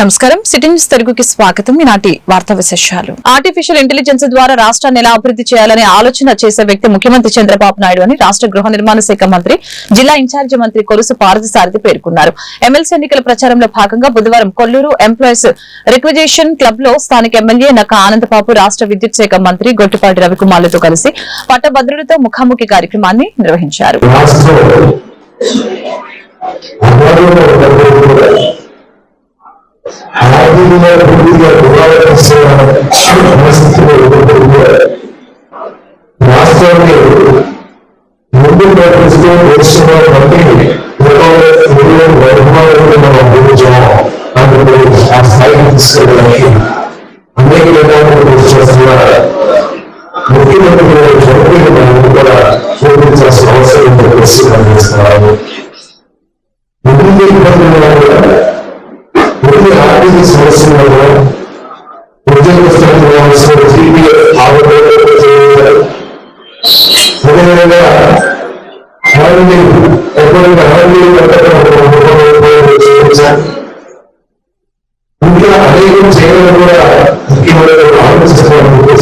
నమస్కారం. City news తెలుగుకి స్వాగతం. ఈనాటి వార్తా విశేషాలు. ఆర్టిఫిషియల్ ఇంటెలిజెన్స్ ద్వారా రాష్ట్రాన్ని ఎలా అభివృద్ధి చేయాలనే ఆలోచన చేసే వ్యక్తి ముఖ్యమంత్రి చంద్రబాబు నాయుడు అని రాష్ట్ర గృహ నిర్మాణ శాఖ మంత్రి జిల్లా ఇన్ఛార్జి మంత్రి కొలుసు పార్థసారథి పేర్కొన్నారు. ఎమ్మెల్సీ ఎన్నికల ప్రచారంలో భాగంగా బుధవారం కొల్లూరు ఎంప్లాయీస్ రిక్విజేషన్ క్లబ్లో స్థానిక ఎమ్మెల్యే నక్క ఆనందబాబు రాష్ట్ర విద్యుత్ శాఖ మంత్రి గొట్టిపాటి రవికుమార్లతో కలిసి పట్టభద్రులతో ముఖాముఖి కార్యక్రమాన్ని నిర్వహించారు. ఆర్థికంగా పూర్తిగా రాష్ట్రాన్ని ముందు నడిపిస్తూ దేశంలో బట్టి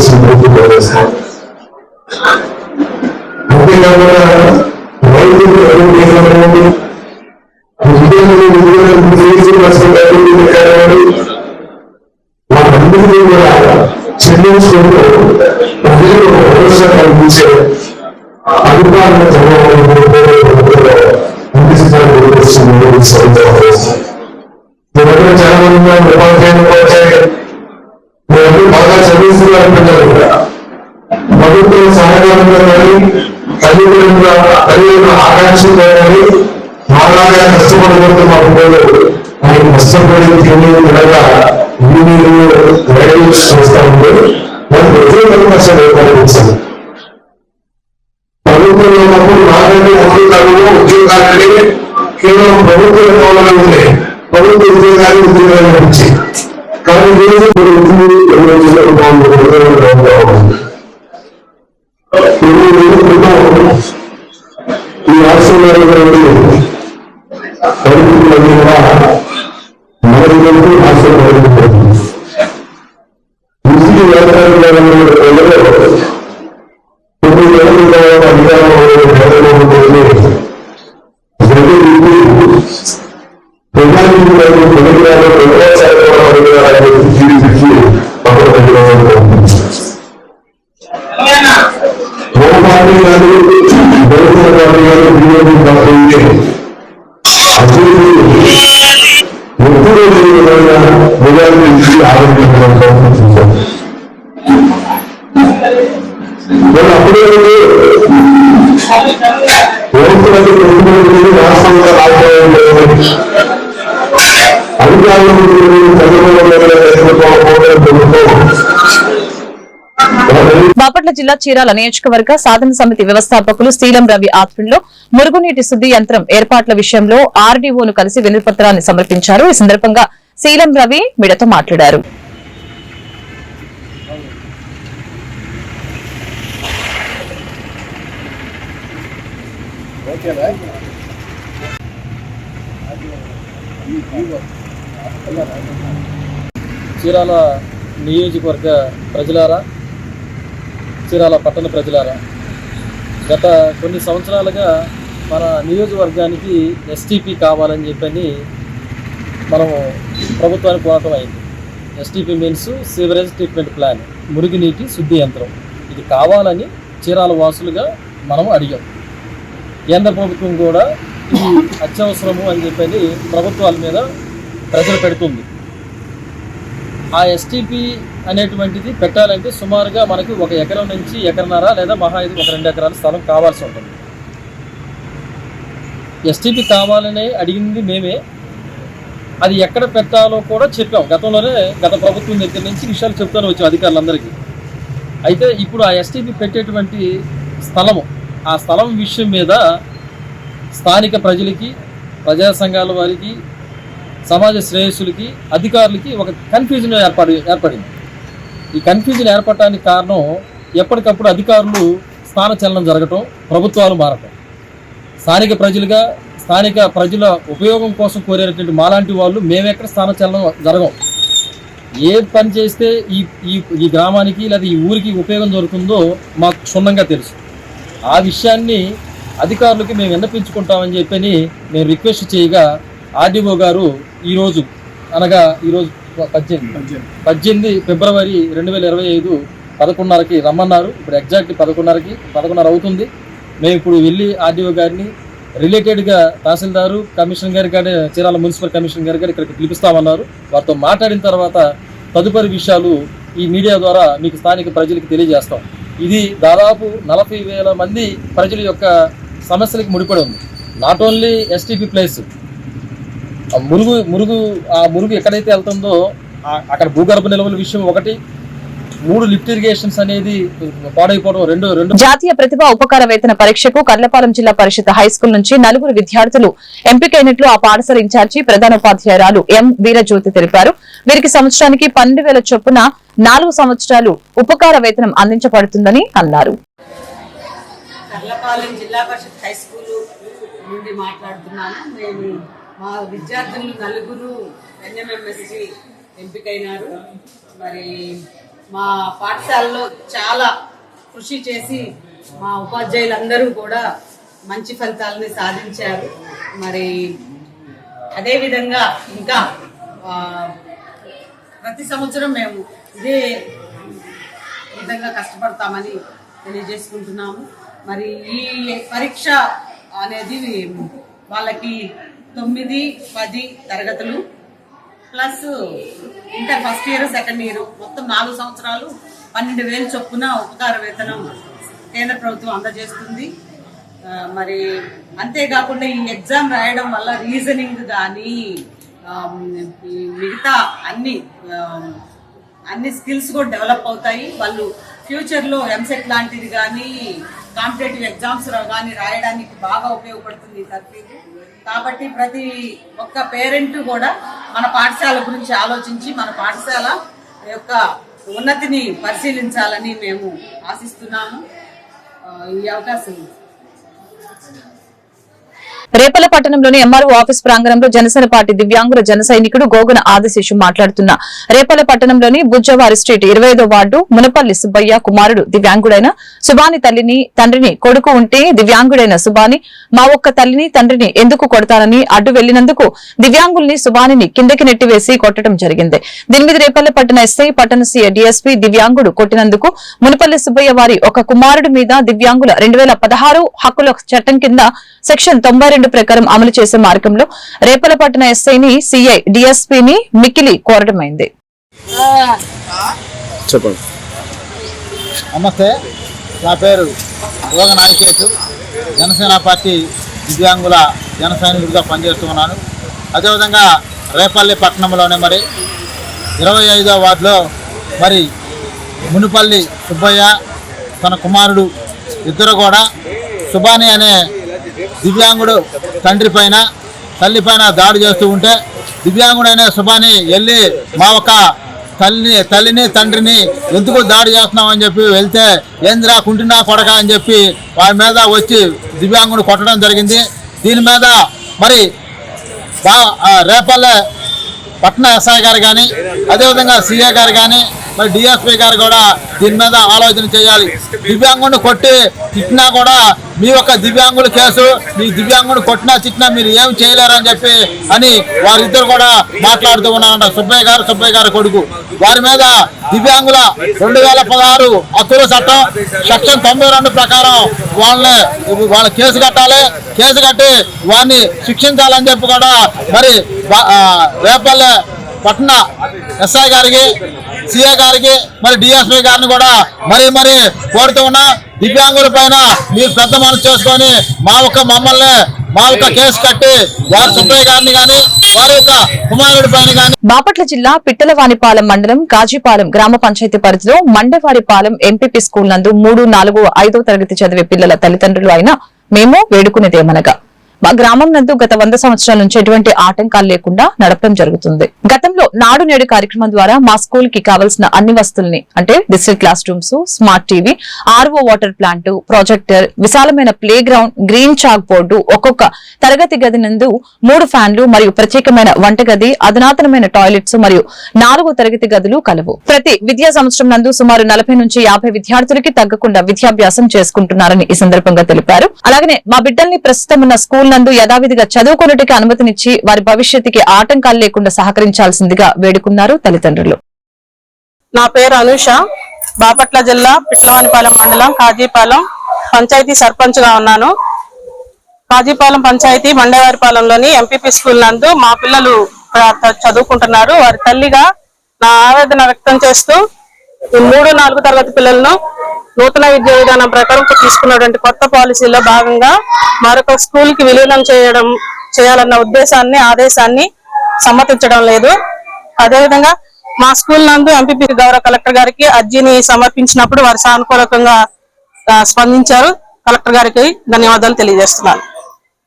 సమృద్ధి అంతేకాకుండా రైతులు వాళ్ళందరినీ కూడా చెల్లించుకుంటూ ప్రజలకు భరోసా చదివిస్తున్నారు పిల్లలు కూడా ప్రభుత్వం సహకారంగా కానీ తల్లిదండ్రుల తల్లిదండ్రుల ఆకాంక్షలు కానీ మాలాగా కష్టపడకూడదు మా పిల్లలు ఆయన కష్టపడి తిని తినగా ప్రభుత్వంలో ఉన్నప్పుడు నాకంటే ఉద్యోగాలు ఉద్యోగాలంటే కేవలం ప్రభుత్వ ఉండే ప్రభుత్వ ఉద్యోగాలు ఉద్యోగాలు కానీ ఈరోజు మన ఉద్యోగులు ఎవరో జిల్లాలో బాగుంది బాగుంది ఇరవై రోజుల క్రితం ఈ రాష్ట్రంలో ఉన్నటువంటి పరిస్థితులన్నీ కూడా మరొకరికి ఆశ్చర్యపడుతుంది ఓ పార్టీ కాదు బహుజన పార్టీ కాదు బీజేపీ బాపట్ల జిల్లా చీరాల నియోజకవర్గ సాధన సమితి వ్యవస్థాపకులు శీలం రవి ఆధ్వర్యంలో మురుగునీటి శుద్ది యంత్రం ఏర్పాట్ల విషయంలో ఆర్డీఓను కలిసి వినతిపత్రాన్ని సమర్పించారు. ఈ సందర్భంగా శీలం రవి మీడతో మాట్లాడారు. చీరాల నియోజకవర్గ ప్రజలారా చీరాల పట్టణ ప్రజలారా గత కొన్ని సంవత్సరాలుగా మన నియోజకవర్గానికి ఎస్టీపీ కావాలని చెప్పని మనం ప్రభుత్వానికి కోరటం అయింది. STP means sewerage treatment plan మురుగునీటి శుద్ధి యంత్రం. ఇది కావాలని చీరాల వాసులుగా మనం అడిగాం. కేంద్ర ప్రభుత్వం కూడా ఇది అత్యవసరము అని చెప్పని ప్రభుత్వాల మీద ప్రజలు పెడుతుంది. ఆ ఎస్టీపీ అనేటువంటిది పెట్టాలంటే సుమారుగా మనకి ఒక ఎకరం నుంచి ఎకరన్నర లేదా మహా ఇది ఒక రెండు ఎకరాల స్థలం కావాల్సి ఉంటుంది. ఎస్టీపీ కావాలని అడిగింది మేమే. అది ఎక్కడ పెట్టాలో కూడా చెప్పాం. గతంలోనే గత ప్రభుత్వం దగ్గర నుంచి విషయాలు చెప్తాను వచ్చాం అధికారులందరికీ. అయితే ఇప్పుడు ఆ ఎస్టీపీ పెట్టేటువంటి స్థలము ఆ స్థలం విషయం మీద స్థానిక ప్రజలకి ప్రజా సంఘాల వారికి సమాజ శ్రేయస్సులకి అధికారులకి ఒక కన్ఫ్యూజన్ ఏర్పడి ఏర్పడింది. ఈ కన్ఫ్యూజన్ ఏర్పడటానికి కారణం ఎప్పటికప్పుడు అధికారులు స్థానచలనం జరగటం ప్రభుత్వాలు మారటం. స్థానిక ప్రజలుగా స్థానిక ప్రజల ఉపయోగం కోసం కోరేటువంటి మాలాంటి వాళ్ళు మేమెక్కడ స్థానచలనం జరగం. ఏ పని చేస్తే ఈ ఈ ఈ గ్రామానికి లేదా ఈ ఊరికి ఉపయోగం జరుగుతుందో మాకు క్షుణ్ణంగా తెలుసు. ఆ విషయాన్ని అధికారులకి మేము విన్నపించుకుంటామని చెప్పని నేను రిక్వెస్ట్ చేయగా ఆర్డీఓ గారు ఈరోజు అనగా ఈరోజు పద్దెనిమిది. పద్దెనిమిది. ఫిబ్రవరి రెండు వేల ఇరవై ఐదు పదకొండున్నరకి రమ్మన్నారు. ఇప్పుడు ఎగ్జాక్ట్ పదకొండున్నరకి పదకొండున్నర అవుతుంది. మేము ఇప్పుడు వెళ్ళి ఆర్డీఓ గారిని రిలేటెడ్గా తహసీల్దారు కమిషనర్ గారి కానీ చీరాల మున్సిపల్ కమిషనర్ గారి గారు ఇక్కడికి పిలిపిస్తామన్నారు. వారితో మాట్లాడిన తర్వాత తదుపరి విషయాలు ఈ మీడియా ద్వారా మీకు స్థానిక ప్రజలకు తెలియజేస్తాం. ఇది దాదాపు నలభై వేల మంది ప్రజల యొక్క సమస్యలకు ముడిపడి ఉంది. నాట్ ఓన్లీ ఎస్టీపీ ప్లేస్ మురుగు మురుగు ఆ మురుగు ఎక్కడైతే వెళ్తుందో అక్కడ భూగర్భ నిల్వల విషయం ఒకటి మూడు లిఫ్ట్ ఇరిగేషన్స్ అనేది పాడైపోవడం రెండు రెండు జాతీయ ప్రతిభా ఉపకార వేతన పరీక్షకు కర్లపాలెం జిల్లా పరిషత్ హైస్కూల్ నుంచి నలుగురు విద్యార్థులు ఎంపికైనట్లు ఆ పాఠశాల ఇన్ఛార్జి ప్రధానోపాధ్యాయురాలు ఎం వీరజ్యోతి తెలిపారు. వీరికి సంవత్సరానికి పన్నెండు వేల చొప్పున నాలుగు సంవత్సరాలు ఉపకార వేతనం అందించబడుతుందని అన్నారు. కర్లపాలెం జిల్లా పరిషత్ హై స్కూల్ నుండి మాట్లాడుతున్నాను. మేము మా విద్యార్థులు నలుగురు ఎన్ఎంఎంఎస్సి ఎంపికైనారు. మరి మా పాఠశాలలో చాలా కృషి చేసి మా ఉపాధ్యాయులందరూ కూడా మంచి ఫలితాలని సాధించారు. మరి అదేవిధంగా ఇంకా ప్రతి సంవత్సరం మేము ఇదే విధంగా కష్టపడతామని తెలియజేసుకుంటున్నాము. మరి ఈ పరీక్ష అనేది వాళ్ళకి తొమ్మిది పది తరగతులు. Plus inter first year second year మొత్తం నాలుగు సంవత్సరాలు పన్నెండు వేలు చొప్పున ఉపకార వేతనం కేంద్ర ప్రభుత్వం అందజేస్తుంది. మరి అంతేకాకుండా ఈ ఎగ్జామ్ రాయడం వల్ల రీజనింగ్ కానీ మిగతా అన్ని అన్ని స్కిల్స్ కూడా డెవలప్ అవుతాయి. వాళ్ళు ఫ్యూచర్లో ఎంసెట్ లాంటిది కానీ కాంపిటేటివ్ ఎగ్జామ్స్ కానీ రాయడానికి బాగా ఉపయోగపడుతుంది ఈ సర్టిఫికేట్ కాబట్టి ప్రతి ఒక్క పేరెంట్ కూడా మన పాఠశాల గురించి ఆలోచించి మన పాఠశాల యొక్క ఉన్నతిని పరిశీలించాలని మేము ఆశిస్తున్నాము. ఈ అవకాశం రేపల పట్టణంలోని ఎంఆర్ఓ ఆఫీస్ ప్రాంగణంలో జనసేన పార్టీ దివ్యాంగుల జన సైనికుడు గోగున ఆదిశేషు మాట్లాడుతున్న. రేపల పట్టణంలోని బుజ్జవారి స్ట్రీట్ ఇరవై వార్డు మునపల్లి సుబ్బయ్య కుమారుడు దివ్యాంగుడైన సుబాని తల్లిని తండ్రిని కొడుకు ఉంటే దివ్యాంగుడైన సుబాని మా ఒక్క తల్లిని తండ్రిని ఎందుకు కొడతానని అడ్డు వెళ్ళినందుకు దివ్యాంగుల్ని సుబానిని కిందకి నెట్టివేసి కొట్టడం జరిగింది. దీని మీద రేపల్లె పట్టణ ఎస్ఐ పట్టణ సీఏ డిఎస్పీ దివ్యాంగుడు కొట్టినందుకు మునపల్లి సుబ్బయ్య వారి ఒక కుమారుడు మీద దివ్యాంగుల రెండు హక్కుల చట్టం కింద సెక్షన్ తొంభై రెండు ప్రకారం అమలు చేసే మార్గంలో రేపల పట్టణ ఎస్ఐని సిఐ డిఎస్పీని మిక్కిలి కోరడమైంది. చెప్పండి. నమస్తే నా పేరు యోగ నాయకేశు జనసేన పార్టీ దివ్యాంగుల జన సైనికుడిగా పనిచేస్తూ ఉన్నాను అదేవిధంగా రేపల్లి పట్టణంలోనే మరి ఇరవై ఐదో వార్డులో మరి మునిపల్లి సుబ్బయ్య తన కుమారుడు ఇద్దరు కూడా సుబాని అనే దివ్యాంగుడు తండ్రి పైన తల్లి పైన దాడి చేస్తూ ఉంటే దివ్యాంగుడైన శుభాని వెళ్ళి మా ఒక తల్లిని తల్లిని తండ్రిని ఎందుకు దాడి చేస్తున్నావు అని చెప్పి వెళ్తే ఏంద్రా కుంటినా కొడక అని చెప్పి వారి మీద వచ్చి దివ్యాంగుడు కొట్టడం జరిగింది. దీని మీద మరి బా రేపల్లె పట్న ఎస్ఐ గారు కానీ అదేవిధంగా సీఏ గారు కానీ మరి డిఎస్పీ గారు కూడా దీని మీద ఆలోచన చేయాలి. దివ్యాంగుడిని కొట్టి తిట్టినా కూడా మీ యొక్క దివ్యాంగుల కేసు మీ దివ్యాంగుడు కొట్టినా తిట్టినా మీరు ఏం చేయలేరని చెప్పి అని వారిద్దరు కూడా మాట్లాడుతూ ఉన్నారంట. సుబ్బయ్య గారు సుబ్బయ్య గారు కొడుకు. వారి మీద దివ్యాంగుల రెండు వేల పదహారు హక్కుల చట్టం సెక్షన్ తొంభై రెండు ప్రకారం వాళ్ళని వాళ్ళ కేసు కట్టాలి. కేసు కట్టి వారిని శిక్షించాలని చెప్పి కూడా మరి రేపల్లె పట్టణ ఎస్ఐ గారికి సిఏ గారికి మరి డిఎస్పీ గారిని కూడా మరి మరి కోరుతూ ఉన్నా దివ్యాంగుల పైన మీరు పెద్ద మనసు చేసుకొని మా యొక్క మమ్మల్ని మా యొక్క కేసు కట్టి వారి సుబ్బయ్య గారిని కానీ వారి యొక్క కుమారుడి పైన కానీ బాపట్ల జిల్లా పిట్టలవానిపాలెం మండలం కాజీపాలెం గ్రామ పంచాయతీ పరిధిలో మండవారిపాలెం ఎంపీపీ స్కూల్ నందు మూడు నాలుగు ఐదో తరగతి చదివే పిల్లల తల్లిదండ్రులు అయిన మేము వేడుకునేదేమనగా మా గ్రామం నందు గత వంద సంవత్సరాల నుంచి ఎటువంటి ఆటంకాలు లేకుండా నడపడం జరుగుతుంది. గతంలో నాడు నేడు కార్యక్రమం ద్వారా మా స్కూల్కి కావాల్సిన అన్ని వస్తువుల్ని అంటే digital classrooms smart TV RO water plant projector విశాలమైన playground green chalkboard ఒక్కొక్క తరగతి గది నందు మూడు ఫ్యాన్లు మరియు ప్రత్యేకమైన వంటగది అధునాతనమైన టాయిలెట్స్ మరియు నాలుగు తరగతి గదులు కలవు. ప్రతి విద్యా సంవత్సరం నందు సుమారు నలభై నుంచి యాభై విద్యార్థులకి తగ్గకుండా విద్యాభ్యాసం చేసుకుంటున్నారని ఈ సందర్భంగా తెలిపారు. అలాగనే మా బిడ్డల్ని ప్రస్తుతం ఉన్న స్కూల్ నందు యథావిధిగా చదువుకున్నటికి అనుమతినిచ్చి వారి భవిష్యత్తుకి ఆటంకాలు లేకుండా సహకరించాల్సిందిగా వేడుకున్నారు తల్లిదండ్రులు. నా పేరు అనుష. బాపట్ల జిల్లా పిట్లవానిపాలెం మండలం కాజీపాలెం పంచాయతీ సర్పంచ్గా ఉన్నాను. కాజీపాలెం పంచాయతీ మండవారిపాలెంలోని ఎంపీపీ స్కూల్ నందు మా పిల్లలు చదువుకుంటున్నారు. వారి తల్లిగా నా ఆవేదన వ్యక్తం చేస్తూ మూడు నాలుగు తరగతి పిల్లలను నూతన విద్యా విధానం ప్రకారం తీసుకున్నటువంటి కొత్త పాలసీలో భాగంగా మరొక స్కూల్కి విలీనం చేయడం చేయాలన్న ఉద్దేశాన్ని ఆదేశాన్ని సమ్మతించడం లేదు. అదేవిధంగా మా స్కూల్ నందు ఎంపీపీ గౌరవ కలెక్టర్ గారికి అర్జీని సమర్పించినప్పుడు వారు సానుకూలకంగా స్పందించారు. కలెక్టర్ గారికి ధన్యవాదాలు తెలియజేస్తున్నాను.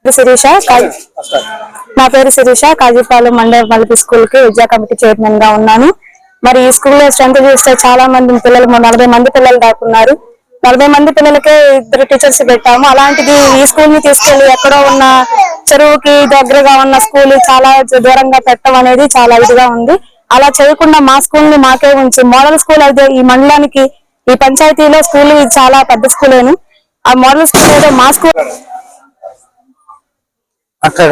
పేరు శిరీష నా పేరు శిరీష కాజీపాలెం మండల మల్పి స్కూల్కి విద్యా కమిటీ చైర్మన్గా ఉన్నాను. మరి ఈ స్కూల్లో స్ట్రెంత్ చూస్తే చాలా మంది పిల్లలు నలభై మంది పిల్లలు దాకున్నారు నలభై మంది పిల్లలకే ఇద్దరు టీచర్స్ పెట్టాము. అలాంటిది ఈ స్కూల్ని తీసుకెళ్ళి ఎక్కడో ఉన్న చెరువుకి దగ్గరగా ఉన్న స్కూల్ చాలా దూరంగా పెట్టడం అనేది చాలా ఇదిగా ఉంది. అలా చేయకుండా మా స్కూల్ని మాకే ఉంచి మోడల్ స్కూల్ అయితే ఈ మండలానికి ఈ పంచాయతీలో స్కూల్ చాలా పెద్ద స్కూలేను ఆ మోడల్ స్కూల్ ఏదో మా స్కూల్ అక్కడ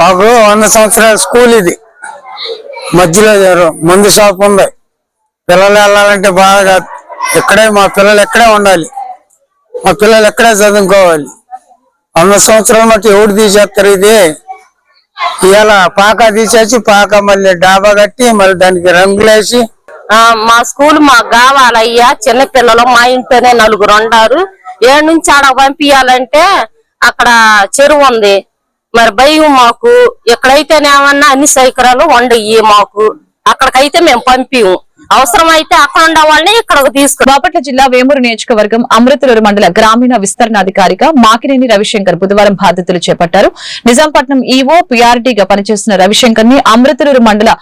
మాకు వంద సంవత్సరాల స్కూల్ ఇది. మధ్యలో జరు మందు షాప్ ఉంది. పిల్లలు వెళ్ళాలంటే బాగా ఇక్కడే మా పిల్లలు ఇక్కడే ఉండాలి. మా పిల్లలు ఇక్కడే చదువుకోవాలి. వంద సంవత్సరాల మట్టి ఎవడు తీసేస్తారు ఇది? ఇవాళ పాక తీసేసి పాక మళ్ళీ డాబా కట్టి మళ్ళీ దానికి రంగులేసి మా స్కూల్ మాకు కావాలయ్యా చిన్న పిల్లలు మా ఇంట్లోనే నలుగురు ఉండారు. ఏడు నుంచి ఆడ పంపించాలంటే అక్కడ చెరువు ఉంది. మరి భయం మాకు. ఎక్కడైతేనేమన్నా అన్ని సౌకర్యాలు ఉండయి మాకు. అక్కడికైతే మేము పంపిము అవసరమైతే అక్కడ ఉండే వాళ్ళని ఇక్కడికి తీసుకు బాపట్ల జిల్లా వేమూరు నియోజకవర్గం అమృతలూరు మండల గ్రామీణ విస్తరణాధికారిగా మాకినేని రవిశంకర్ బుధవారం బాధ్యతలు చేపట్టారు. నిజాంపట్నం ఈవో పిఆర్టీగా పనిచేస్తున్న రవిశంకర్ని అమృతలూరు మండల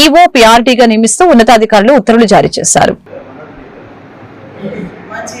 ఈవో పిఆర్టీగా నియమిస్తూ ఉన్నతాధికారులు ఉత్తర్వులు జారీ చేశారు. మంచి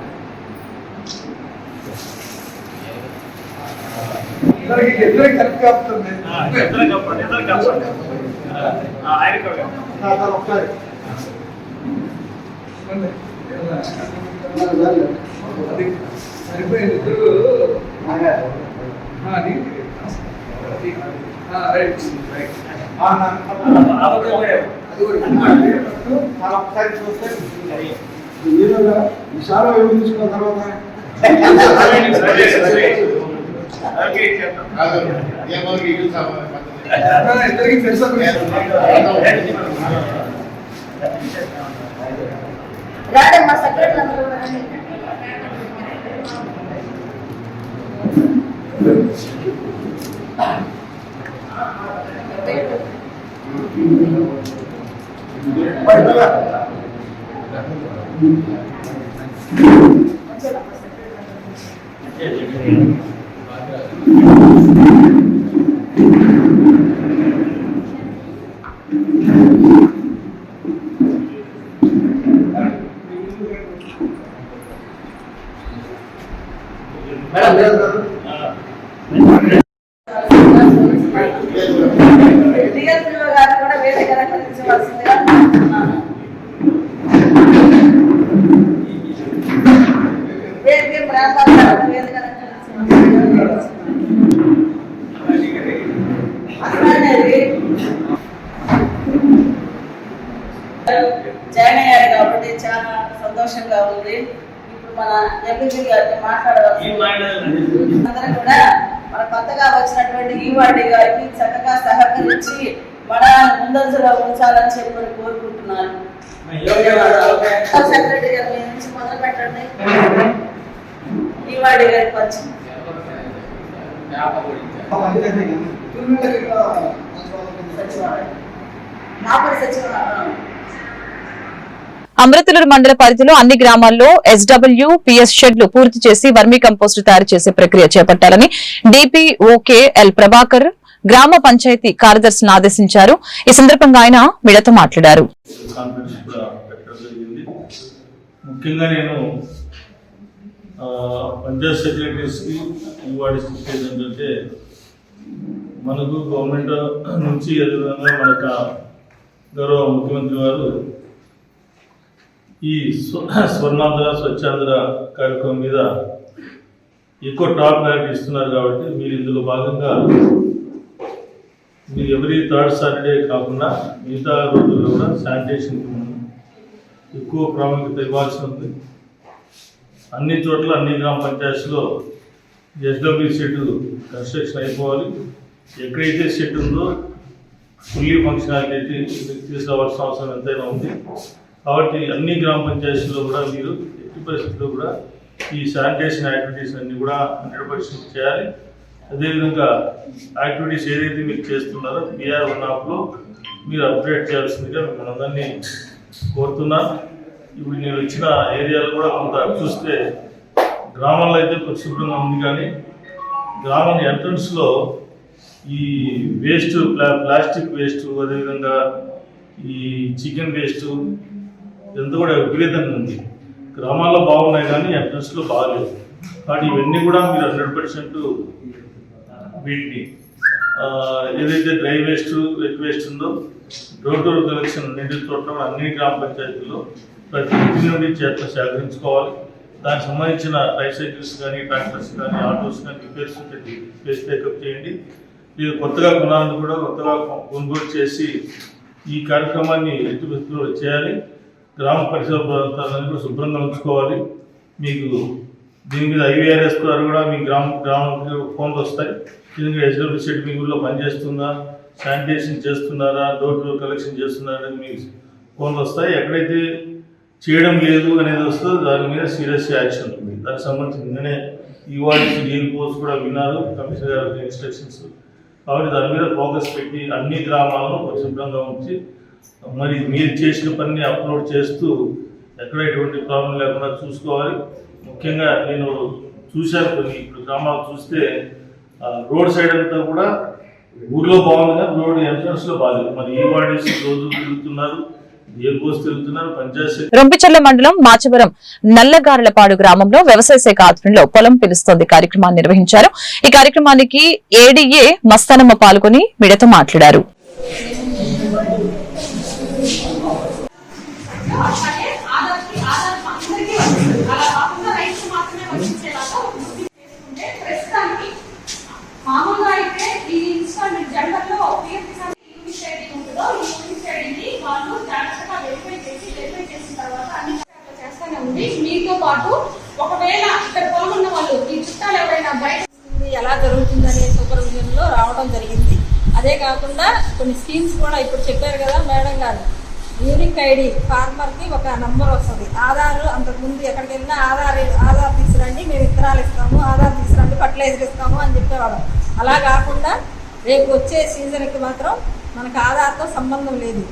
ఇద్దరికి ఇద్దరికి కలిపి కాపుతుంది? ఒకసారి. సరిపోయింది. ఇద్దరు. Right right. విశాలం ఏమి తీసుకున్న తర్వాత సార్ సమ్మెట్ సార్ డిఎల్పీ మాట్లాడవచ్చు కూడా మన కొత్తగా వచ్చినటువంటి ఈవాడి గారికి చక్కగా సహకరించి మన ముందంజలో ఉంచాలని చెప్పి కోరుకుంటున్నాను. సెక్రటరీ గారు మీ నుంచి మొదలు పెట్టండి. ఈవాడి గారికి వచ్చి సచివాలయం. నాపరి సచివాలయం. అమృతలూరు మండల పరిధిలో అన్ని గ్రామాల్లో ఎస్డబ్ల్యూ పిఎస్ షెడ్లు పూర్తి చేసి వర్మీ కంపోస్ట్ తయారు చేసే ప్రక్రియ చేపట్టాలని డిపిఓకే ఎల్ ప్రభాకర్ గ్రామ పంచాయతీ కార్యదర్శిని ఆదేశించారు. ఈ సందర్భంగా ఆయన మీడియాతో మాట్లాడారు. ముఖ్యంగా నేను పంచాయత్ సెక్రటరీస్కి ఇవాడి చెప్పేది ఏంటంటే మనకు గవర్నమెంట్ నుంచి అదేవిధంగా మనకు ఆ గౌరవ ముఖ్యమంత్రి గారు ఈ స్వ- స్వర్ణాంధ్ర స్వచ్ఛాంధ్ర కార్యక్రమం మీద ఎక్కువ టాప్ ప్రయారిటీ ఇస్తున్నారు కాబట్టి మీరు ఇందులో భాగంగా మీరు ఎవరీ థర్డ్ సాటర్డే కాకుండా మిగతా రోజుల్లో కూడా శానిటేషన్కి మనం ఎక్కువ ప్రాముఖ్యత ఇవ్వాల్సి ఉంది. అన్ని చోట్ల అన్ని గ్రామ పంచాయతీలో ఎస్డబ్ల్యూ షెడ్ కన్స్ట్రక్షన్ అయిపోవాలి. ఎక్కడైతే షెడ్ ఉందో ఫుల్లీ ఫంక్షనాలిటీ తీసుకురావాల్సిన అవసరం ఎంతైనా ఉంది. కాబట్టి అన్ని గ్రామ పంచాయతీల్లో కూడా మీరు ఎట్టి పరిస్థితుల్లో కూడా ఈ శానిటేషన్ యాక్టివిటీస్ అన్నీ కూడా హండ్రెడ్ పర్సెంట్ చేయాలి. అదేవిధంగా యాక్టివిటీస్ ఏదైతే మీరు చేస్తున్నారో బీఆర్ వన్ ఆఫ్లో మీరు అప్డేట్ చేయాల్సిందిగా మనందరినీ కోరుతున్నా ఇప్పుడు నేను వచ్చిన ఏరియాలో కూడా కొంత చూస్తే గ్రామాల్లో అయితే పరిశుభ్రంగా ఉంది కానీ గ్రామం ఎంట్రన్స్లో ఈ వేస్ట్ ప్లా ప్లాస్టిక్ వేస్ట్ అదేవిధంగా ఈ చికెన్ వేస్ట్ ఇదంతా కూడా విపరీతంగా ఉంది. గ్రామాల్లో బాగున్నాయి కానీ అడ్రస్లో బాగాలేదు. కానీ ఇవన్నీ కూడా మీరు హండ్రెడ్ పర్సెంట్ వీటిని ఏదైతే డ్రై వేస్ట్ వెట్ వేస్ట్ ఉందో డోర్ డోర్ కలెక్షన్ అన్నింటి చోట్ల అన్ని గ్రామ పంచాయతీల్లో ప్రతి ఇంటి నుండి చేత సేకరించుకోవాలి. దానికి సంబంధించిన ట్రైసైకిల్స్ కానీ ట్రాక్టర్స్ కానీ ఆటోస్ కానీ రిపేర్స్ పెట్టి స్పేస్ టేకప్ చేయండి. మీరు కొత్తగా కొనాలని కూడా కొత్తగా కొనుగోలు చేసి ఈ కార్యక్రమాన్ని ఎట్టి చేయాలి. గ్రామ పరిసర ప్రాంతాలను కూడా శుభ్రంగా ఉంచుకోవాలి. మీకు దీని మీద ఐవీఆర్ఎస్ ద్వారా కూడా మీ గ్రామ గ్రామానికి ఫోన్లు వస్తాయి. దీనికి హెచ్డబ్ల్యూ సెట్ మీ ఊళ్ళో పనిచేస్తుందా? శానిటేషన్ చేస్తున్నారా? డోర్ టు డోర్ కలెక్షన్ చేస్తున్నారా అనేది మీ ఫోన్లు వస్తాయి. ఎక్కడైతే చేయడం లేదు అనేది వస్తుందో దాని మీద సీరియస్ యాక్షన్ ఉంటుంది దానికి సంబంధించి నిన్ననే ఇవాళ డీల్ పోస్ట్ కూడా విన్నారు. కమిషనర్ గారి ఇన్స్ట్రక్షన్స్. కాబట్టి దాని మీద ఫోకస్ పెట్టి అన్ని గ్రామాలను పరిశుభ్రంగా ఉంచి మరి మీరు చేసిన పనిని అప్లోడ్ చేస్తూ ఎక్కడ ఎటువంటి ప్రాబ్లం లేకుండా చూసుకోవాలి. ముఖ్యంగా నేను చూశాను కొన్ని ఇప్పుడు గ్రామాలు చూస్తే రోడ్ సైడ్ అంతా కూడా ఊర్లో బాగుంది కానీ రోడ్ ఎంట్రన్స్లో బాగాలేదు మరి ఏ వాడేసి రోజు తిరుగుతున్నారు ఏ రొంపిచెర్ల మండలం మాచవరం నల్లగారలపాడు గ్రామంలో వ్యవసాయ శాఖ ఆధ్వర్యంలో పొలం పిలుస్తోంది కార్యక్రమాన్ని నిర్వహించారు. ఈ కార్యక్రమానికి ఏడీఏ మస్తానమ్మ పాల్గొని మీడియాతో మాట్లాడారు. ప్రస్తుతానికి మామూలుగా అయితే ఈ ఇన్స్టాల్మెంట్ యూనిట్ ఉంటుందో ఈ యూనిట్ వాళ్ళు జాగ్రత్తగా వెరిఫై చేసి వెరిఫై చేసిన తర్వాత అన్ని ఉంది. మీతో పాటు ఒకవేళ ఇక్కడ వాళ్ళు ఈ చుట్టాలు ఎవరైనా బయట ఎలా జరుగుతుందనే సూపర్విజన్లో రావడం జరిగింది. అదే కాకుండా కొన్ని స్కీమ్స్ కూడా ఇప్పుడు చెప్పారు కదా మేడం గారు. యూనిక్ ఐడి ఫార్మర్కి ఒక నంబర్ వస్తుంది. ఆధార్ అంతకుముందు ఎక్కడికి వెళ్ళినా ఆధార్ ఆధార్ తీసుకురండి మేము విత్తనాలు ఇస్తాము ఆధార్ తీసుకురండి ఫర్టిలైజర్ ఇస్తాము అని చెప్పేవాళ్ళం. అలా కాకుండా రేపు వచ్చే సీజన్కి మాత్రం మనకు ఆధార్తో సంబంధం లేదు.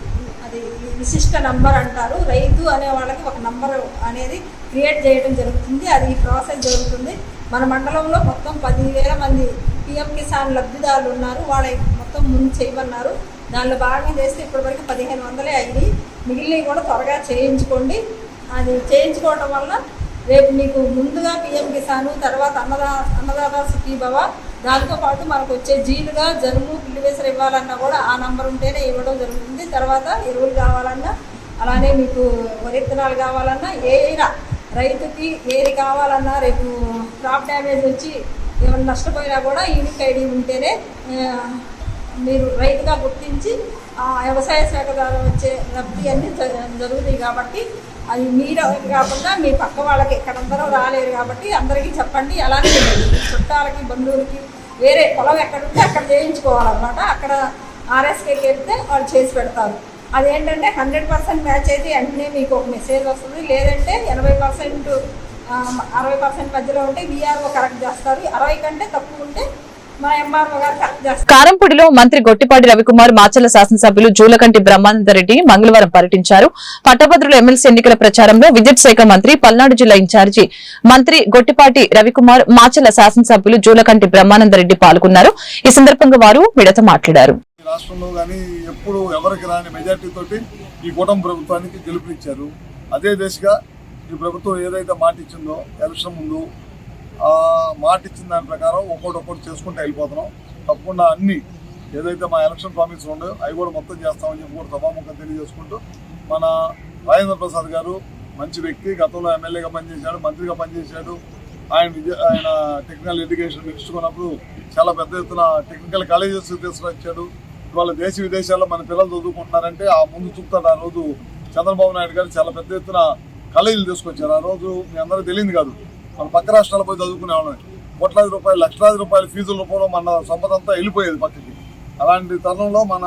అది విశిష్ట నంబర్ అంటారు. రైతు అనే వాళ్ళకి ఒక నంబర్ అనేది క్రియేట్ చేయడం జరుగుతుంది. అది ఈ ప్రాసెస్ జరుగుతుంది. మన మండలంలో మొత్తం పదివేల మంది పిఎం కిసాన్ లబ్ధిదారులు ఉన్నారు. వాళ్ళ మొత్తం ముందు చేయమన్నారు. దానిలో భాగం చేస్తే ఇప్పటివరకు పదిహేను వందలే అయ్యి మిగిలినవి కూడా త్వరగా చేయించుకోండి. అది చేయించుకోవడం వల్ల రేపు మీకు ముందుగా పిఎం కిసాన్ తర్వాత అన్నదా అన్నదాత సుఖీభవ దాంతో పాటు మనకు వచ్చే జీలుగా జనుము పిల్లివేసరి ఇవ్వాలన్నా కూడా ఆ నంబర్ ఉంటేనే ఇవ్వడం జరుగుతుంది. తర్వాత ఎరువులు కావాలన్నా అలానే మీకు వరి విత్తనాలు కావాలన్నా ఏదైనా రైతుకి ఏది కావాలన్నా రేపు క్రాప్ డ్యామేజ్ వచ్చి ఏమైనా నష్టపోయినా కూడా యూనిక్ ఐడి ఉంటేనే మీరు రైతుగా గుర్తించి వ్యవసాయ శాఖ ద్వారా వచ్చే లబ్ధి అన్ని జ- జరుగుతాయి కాబట్టి అది మీరు కాకుండా మీ పక్క వాళ్ళకి ఎక్కడందరూ రాలేరు కాబట్టి అందరికీ చెప్పండి. అలానే చుట్టాలకి బంధువులకి వేరే పొలం ఎక్కడ ఉంటే అక్కడ చేయించుకోవాలన్నమాట. అక్కడ ఆర్ఎస్కేకి వెళ్తే వాళ్ళు చేసి పెడతారు. అదేంటంటే హండ్రెడ్ పర్సెంట్ మ్యాచ్ అయితే వెంటనే మీకు ఒక మెసేజ్ వస్తుంది. లేదంటే ఎనభై పర్సెంట్ అరవై పర్సెంట్ మధ్యలో ఉంటే వీఆర్ఓ కరెక్ట్ చేస్తారు. అరవై కంటే తక్కువ ఉంటే కారంపూడిలో మంత్రి గొట్టిపాటి రవికుమార్ మాచల శాసనసభ్యులు జూలకంటి బ్రహ్మానందరెడ్డి మంగళవారం పర్యటించారు. పట్టభద్రుల ఎమ్మెల్సీ ఎన్నికల ప్రచారంలో విద్యుత్ శాఖ మంత్రి పల్నాడు జిల్లా ఇన్ఛార్జి మంత్రి గొట్టిపాటి రవికుమార్ మాచల శాసనసభ్యులు జూలకంటి బ్రహ్మానందరెడ్డి పాల్గొన్నారు. ఈ సందర్భంగా వారు విడత మాట్లాడారు. ఈ రాష్ట్రంలో కానీ ఎప్పుడు ఎవరికి రాని మెజార్టీ ఈ కూటమి ప్రభుత్వానికి గెలుపునిచ్చారు. అదే దిశగా ఈ ప్రభుత్వం ఏదైతే మాట ఇచ్చిందో ఎలక్షన్ ముందు మాట ఇచ్చిన దాని ప్రకారం ఒక్కోటి ఒక్కోటి చేసుకుంటూ వెళ్ళిపోతున్నాం. తప్పకుండా అన్ని ఏదైతే మా ఎలక్షన్ ప్రామిస్ ఉండో అవి కూడా మొత్తం చేస్తామని చెప్పి కూడా సభాముఖం తెలియజేసుకుంటూ మన రాజేంద్ర ప్రసాద్ గారు మంచి వ్యక్తి గతంలో ఎమ్మెల్యేగా పనిచేశాడు మంత్రిగా పనిచేశాడు. ఆయన ఆయన టెక్నికల్ ఎడ్యుకేషన్ నేర్చుకున్నప్పుడు ఉన్నప్పుడు చాలా పెద్ద ఎత్తున టెక్నికల్ కాలేజెస్ తీసుకొచ్చాడు. ఇవాళ దేశ విదేశాల్లో మన పిల్లలు చదువుకుంటున్నారంటే ఆ ముందు చూపుతాడు. ఆ రోజు చంద్రబాబు నాయుడు గారు చాలా పెద్ద ఎత్తున కాలేజీలు తీసుకొచ్చారు. ఆ రోజు మీ అందరూ తెలియదు కాదు. మన పక్క రాష్ట్రాలు పోయి చదువుకునే వాళ్ళని కోట్లాది రూపాయలు లక్షలాది రూపాయల ఫీజుల రూపంలో మన సంపద అంతా వెళ్ళిపోయేది పక్కకి. అలాంటి తరుణంలో మన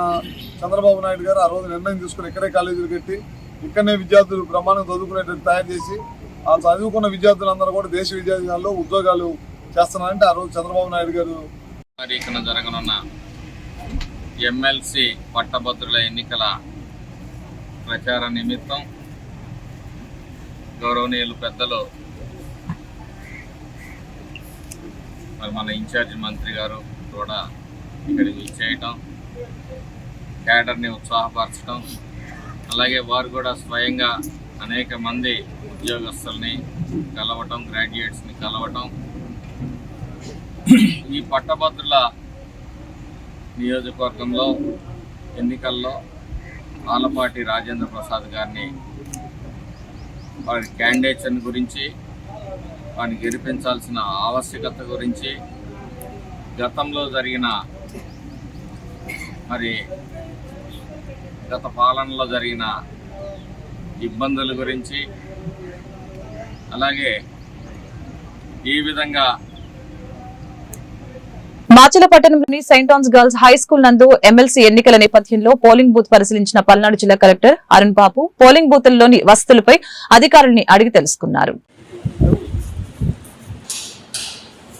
చంద్రబాబు నాయుడు గారు ఆ రోజు నిర్ణయం తీసుకుని ఇక్కడే కాలేజీలు కట్టి ఇక్కడనే విద్యార్థులు ప్రమాణం చదువుకునేటట్టు తయారు చేసి ఆ చదువుకున్న విద్యార్థులందరూ కూడా దేశ విద్యార్థులలో ఉద్యోగాలు చేస్తున్నారంటే ఆ రోజు చంద్రబాబు నాయుడు గారు మరి ఇక్కడ జరగనున్న ఎమ్మెల్సీ పట్టభద్రుల ఎన్నికల ప్రచార నిమిత్తం గౌరవనీయులు పెద్దలు మరి మన ఇన్ఛార్జి మంత్రి గారు కూడా ఇక్కడికి ఇచ్చేయటం క్యాడర్ని ఉత్సాహపరచడం అలాగే వారు కూడా స్వయంగా అనేక మంది ఉద్యోగస్తుల్ని కలవటం గ్రాడ్యుయేట్స్ని కలవటం ఈ పట్టభద్రుల నియోజకవర్గంలో ఎన్నికల్లో ఆలపాటి రాజేంద్ర ప్రసాద్ గారిని వారి క్యాండిడేట్స్ గురించి వారిని గెలిపించాల్సిన ఆవశ్యకత గురించి గతంలో జరిగిన మరి గత పాలనలో జరిగిన ఇబ్బందుల గురించి అలాగే ఈ విధంగా మాచిలపట్టణంలోని saint Ann's girls high school నందు ఎమ్మెల్సీ ఎన్నికల నేపథ్యంలో పోలింగ్ బూత్ పరిశీలించిన పల్నాడు జిల్లా కలెక్టర్ అరుణ్ బాబు. పోలింగ్ బూత్లలోని వసతులపై అధికారుల్ని అడిగి తెలుసుకున్నారు.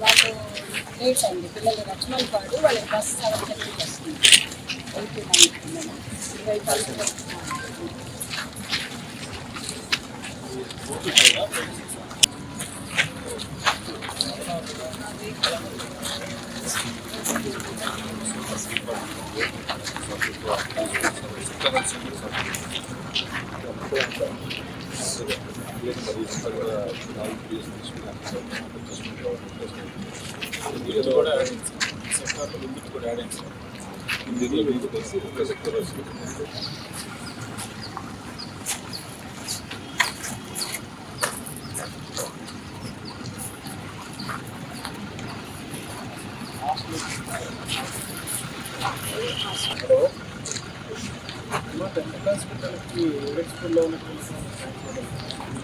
వాళ్ళు లేట్ అండి పిల్లలు రచనలు పాడు వాళ్ళకి బస్ సెవెన్ థర్టీకి వస్తుంది కూడా ఇందులో మీకు తెలిసి ఒక సెక్టర్ వస్తుంది